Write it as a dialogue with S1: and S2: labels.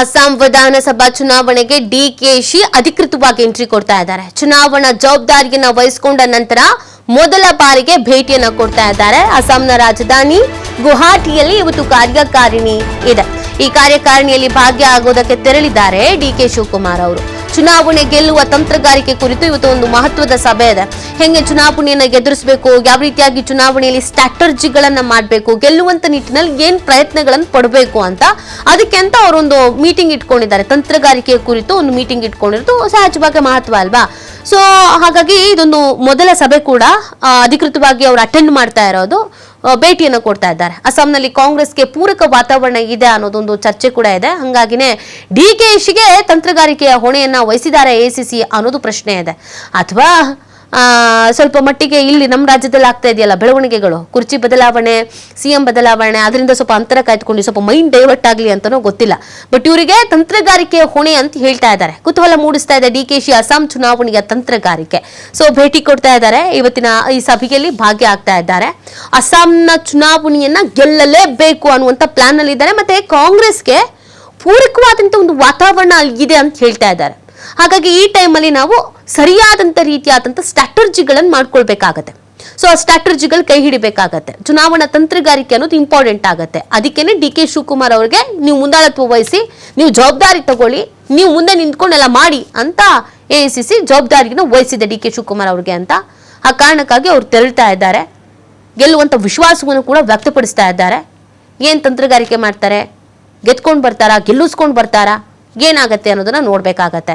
S1: ಅಸ್ಸಾಂ ವಿಧಾನಸಭಾ ಚುನಾವಣೆಗೆ ಡಿಕೆಶಿ ಅಧಿಕೃತವಾಗಿ ಎಂಟ್ರಿ ಕೊಡ್ತಾ ಇದ್ದಾರೆ. ಚುನಾವಣಾ ಜವಾಬ್ದಾರಿಯನ್ನ ವಹಿಸಿಕೊಂಡ ನಂತರ ಮೊದಲ ಬಾರಿಗೆ ಭೇಟಿಯನ್ನ ಕೊಡ್ತಾ ಇದ್ದಾರೆ. ಅಸ್ಸಾಂನ ರಾಜಧಾನಿ ಗುವಾಹಟಿಯಲ್ಲಿ ಇವತ್ತು ಕಾರ್ಯಕಾರಿಣಿ ಇದೆ. ಈ ಕಾರ್ಯಕಾರಿಣಿಯಲ್ಲಿ ಭಾಗ್ಯ ಆಗೋದಕ್ಕೆ ತೆರಳಿದ್ದಾರೆ ಡಿಕೆ ಶಿವಕುಮಾರ್ ಅವರು. ಚುನಾವಣೆ ಗೆಲ್ಲುವ ತಂತ್ರಗಾರಿಕೆ ಕುರಿತು ಇವತ್ತು ಒಂದು ಮಹತ್ವದ ಸಭೆ ಇದೆ. ಹೆಂಗೆ ಚುನಾವಣೆಯನ್ನು ಎದುರಿಸಬೇಕು, ಯಾವ ರೀತಿಯಾಗಿ ಚುನಾವಣೆಯಲ್ಲಿ ಸ್ಟ್ರಾಟರ್ಜಿಗಳನ್ನ ಮಾಡಬೇಕು, ಗೆಲ್ಲುವಂತ ನಿಟ್ಟಿನಲ್ಲಿ ಏನ್ ಪ್ರಯತ್ನಗಳನ್ನು ಪಡಬೇಕು ಅಂತ ಅದಕ್ಕೆ ಅಂತ ಅವರೊಂದು ಮೀಟಿಂಗ್ ಇಟ್ಕೊಂಡಿದ್ದಾರೆ. ತಂತ್ರಗಾರಿಕೆ ಕುರಿತು ಒಂದು ಮೀಟಿಂಗ್ ಇಟ್ಕೊಂಡಿರೋದು ಸಹಜವಾಗಿ ಮಹತ್ವ ಅಲ್ವಾ? ಸೊ ಹಾಗಾಗಿ ಇದೊಂದು ಮೊದಲ ಸಭೆ ಕೂಡ ಅಧಿಕೃತವಾಗಿ ಅವರು ಅಟೆಂಡ್ ಮಾಡ್ತಾ ಇರೋದು ಭೇಟಿಯನ್ನು ಕೊಡ್ತಾ ಇದ್ದಾರೆ. ಅಸ್ಸಾಂನಲ್ಲಿ ಕಾಂಗ್ರೆಸ್ಗೆ ಪೂರಕ ವಾತಾವರಣ ಇದೆ ಅನ್ನೋದೊಂದು ಚರ್ಚೆ ಕೂಡ ಇದೆ. ಹಾಗಾಗಿನೇ ಡಿ ಕೆ ತಂತ್ರಗಾರಿಕೆಯ ಹೊಣೆಯನ್ನ ವಹಿಸಿದ್ದಾರೆ ಸಿ ಅನ್ನೋದು ಪ್ರಶ್ನೆ ಇದೆ. ಅಥವಾ ಸ್ವಲ್ಪ ಮಟ್ಟಿಗೆ ಇಲ್ಲಿ ನಮ್ಮ ರಾಜ್ಯದಲ್ಲಿ ಆಗ್ತಾ ಇದೆಯಲ್ಲ ಬೆಳವಣಿಗೆಗಳು. ಕುರ್ಚಿ ಬದಲಾವಣೆ, ಸಿಎಂ ಬದಲಾವಣೆ, ಅದರಿಂದ ಸ್ವಲ್ಪ ಅಂತರ ಕಾಯ್ದುಕೊಂಡು ಸ್ವಲ್ಪ ಮೈಂಡ್ ಡೈವರ್ಟ್ ಆಗಲಿ ಅಂತನೋ ಗೊತ್ತಿಲ್ಲ. ಬಟ್ ಇವರಿಗೆ ತಂತ್ರಗಾರಿಕೆ ಹೊಣೆ ಅಂತ ಹೇಳ್ತಾ ಇದ್ದಾರೆ. ಕುತೂಹಲ ಮೂಡಿಸ್ತಾ ಇದೆ ಡಿ ಕೆ ಶಿ ಅಸ್ಸಾಂ ಚುನಾವಣೆಯ ತಂತ್ರಗಾರಿಕೆ. ಸೊ ಭೇಟಿ ಕೊಡ್ತಾ ಇದ್ದಾರೆ. ಇವತ್ತಿನ ಈ ಸಭೆಯಲ್ಲಿ ಭಾಗ್ಯ ಆಗ್ತಾ ಇದ್ದಾರೆ. ಅಸ್ಸಾಂನ ಚುನಾವಣೆಯನ್ನ ಗೆಲ್ಲಲೇಬೇಕು ಅನ್ನುವಂಥ ಪ್ಲಾನ್ ಅಲ್ಲಿ ಇದ್ದಾರೆ. ಮತ್ತೆ ಕಾಂಗ್ರೆಸ್ಗೆ ಪೂರಕವಾದಂಥ ಒಂದು ವಾತಾವರಣ ಇದೆ ಅಂತ ಹೇಳ್ತಾ ಇದ್ದಾರೆ. ಹಾಗಾಗಿ ಈ ಟೈಮಲ್ಲಿ ನಾವು ಸರಿಯಾದಂಥ ರೀತಿಯಾದಂಥ ಸ್ಟ್ರಾಟರ್ಜಿಗಳನ್ನು ಮಾಡ್ಕೊಳ್ಬೇಕಾಗತ್ತೆ. ಸೊ ಆ ಸ್ಟ್ರಾಟರ್ಜಿಗಳು ಕೈ ಹಿಡಿಬೇಕಾಗತ್ತೆ. ಚುನಾವಣಾ ತಂತ್ರಗಾರಿಕೆ ಅನ್ನೋದು ಇಂಪಾರ್ಟೆಂಟ್ ಆಗುತ್ತೆ. ಅದಕ್ಕೇನೆ ಡಿ ಕೆ ಶಿವಕುಮಾರ್ ಅವ್ರಿಗೆ ನೀವು ಮುಂದಾಳತ್ವ ವಹಿಸಿ, ನೀವು ಜವಾಬ್ದಾರಿ ತಗೊಳ್ಳಿ, ನೀವು ಮುಂದೆ ನಿಂತ್ಕೊಂಡೆಲ್ಲ ಮಾಡಿ ಅಂತ ಎ ಸಿ ಸಿ ಜವಾಬ್ದಾರಿಯನ್ನು ವಹಿಸಿದೆ ಡಿ ಕೆ ಶಿವಕುಮಾರ್ ಅವ್ರಿಗೆ ಅಂತ. ಆ ಕಾರಣಕ್ಕಾಗಿ ಅವ್ರು ತೆರಳ್ತಾ ಇದ್ದಾರೆ. ಗೆಲ್ಲುವಂಥ ವಿಶ್ವಾಸವನ್ನು ಕೂಡ ವ್ಯಕ್ತಪಡಿಸ್ತಾ ಇದ್ದಾರೆ. ಏನು ತಂತ್ರಗಾರಿಕೆ ಮಾಡ್ತಾರೆ? ಗೆದ್ಕೊಂಡು ಬರ್ತಾರಾ? ಗೆಲ್ಲಿಸ್ಕೊಂಡು ಬರ್ತಾರಾ? ಏನಾಗತ್ತೆ ಅನ್ನೋದನ್ನ ನೋಡ್ಬೇಕಾಗತ್ತೆ.